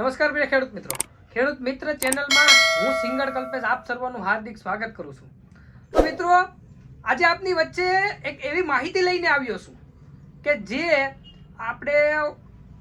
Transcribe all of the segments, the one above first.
નમસ્કાર પ્રિય ખેડૂત મિત્રો. ખેડૂત મિત્ર ચેનલમાં હું સિંગર કલ્પેશ આપ સર્વનું હાર્દિક સ્વાગત કરું છું. તો મિત્રો, આજે આપની વચ્ચે એક એવી માહિતી લઈને આવ્યો છું કે જે આપણે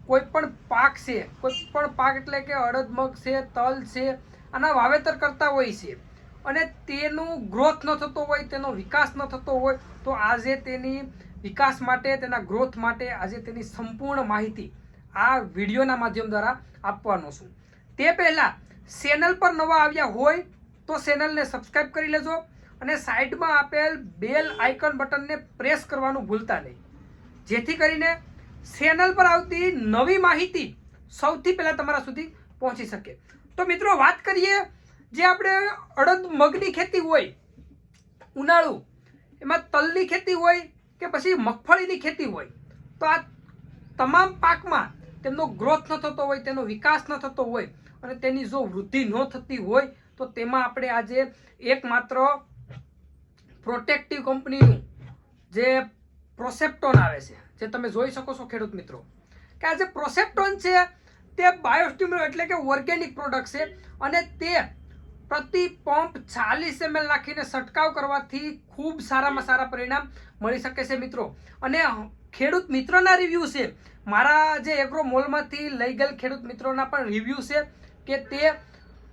કોઈ પણ પાક છે, કોઈ પણ પાક એટલે કે અડદ મગ છે, તલ છે, આના વાવેતર કરતા હોય છે અને તેનું ગ્રોથ ન થતો હોય, તેનો વિકાસ ન થતો હોય, તો આજે તેની વિકાસ માટે, તેના ગ્રોથ માટે આજે તેની સંપૂર્ણ માહિતી આ વિડીયોના માધ્યમ દ્વારા આપવાનો છું. તે પહેલાં ચેનલ પર નવા આવ્યા હોય તો ચેનલને સબસ્ક્રાઈબ કરી લેજો અને સાઈડમાં આપેલ બેલ આઇકન બટનને પ્રેસ કરવાનું ભૂલતા નહીં. જેથી કરીને ચેનલ પર આવતી નવી માહિતી સૌથી પહેલાં તમારા સુધી પહોંચી શકે. તો મિત્રો, વાત કરીએ જે આપણે અડદ મગની ખેતી હોય, ઉનાળુ, એમાં તલની ખેતી હોય કે પછી મગફળીની ખેતી હોય, તો આ તમામ પાકમાં તેમનો ગ્રોથ ન થતો હોય, તેનો વિકાસ ન થતો હોય અને તેની જો વૃદ્ધિ ન થતી હોય, તો તેમાં આપણે આજે એકમાત્ર પ્રોટેક્ટિવ કંપનીનું જે પ્રોસેપ્ટોન આવે છે, જે તમે જોઈ શકો છો ખેડૂત મિત્રો. કે આ જે પ્રોસેપ્ટોન છે, તે બાયોસ્ટિમ્યુલ એટલે કે ઓર્ગેનિક પ્રોડક્ટ છે અને તે પ્રતિ પંપ ચાલીસ એમએલ નાખીને છંટકાવ કરવાથી ખૂબ સારામાં સારા પરિણામ મળી શકે છે મિત્રો. અને ખેડૂત મિત્રોના રિવ્યૂ છે મારા જે એગ્રો મોલમાંથી લઈ ગયેલ ખેડૂત મિત્રોના પણ રિવ્યૂ છે કે તે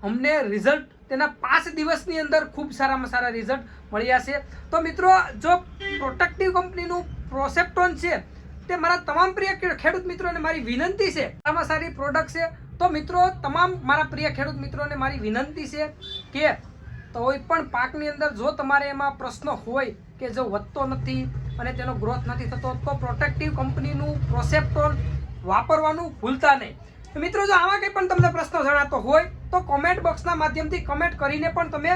અમને રિઝલ્ટ તેના પાંચ દિવસની અંદર ખૂબ સારામાં સારા રિઝલ્ટ મળ્યા છે. તો મિત્રો, જો પ્રોટેક્ટિવ કંપનીનું પ્રોસેપ્ટોન છે, તે મારા તમામ પ્રિય ખેડૂત મિત્રોને મારી વિનંતી છે. સારામાં સારી પ્રોડક્ટ છે. તો મિત્રો, તમામ મારા પ્રિય ખેડૂત મિત્રોને મારી વિનંતી છે કે કોઈ પણ પાકની અંદર જો તમારે એમાં પ્રશ્ન હોય કે જો વધતો નથી અને તેનો ગ્રોથ નથી થતો, તો પ્રોટેક્ટિવ કંપનીનું પ્રોસેપ્ટોન વાપરવાનું ભૂલતા નહીં. મિત્રો, જો આવા કંઈ પણ તમને પ્રશ્ન જણાતો હોય, તો કોમેન્ટ બોક્સના માધ્યમથી કમેન્ટ કરીને પણ તમે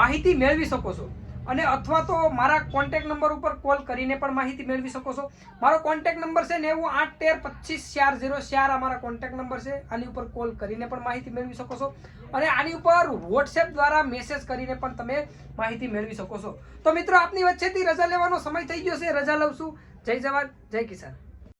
માહિતી મેળવી શકો છો. અને અથવા તો મારા કોન્ટેક્ટ નંબર ઉપર કોલ કરીને પણ માહિતી મેળવી શકો છો. મારો કોન્ટેક્ટ નંબર છે નેવું આઠ તેર પચીસ ચાર ઝીરો ચાર આ મારા કોન્ટેક્ટ નંબર છે. આની ઉપર કોલ કરીને પણ માહિતી મેળવી શકો છો. અને આની ઉપર વોટ્સએપ દ્વારા મેસેજ કરીને પણ તમે માહિતી મેળવી શકો છો. તો મિત્રો, આપની વચ્ચેથી રજા લેવાનો સમય થઈ ગયો છે. રજા લઉં છું. જય જવાન, જય કિસાન.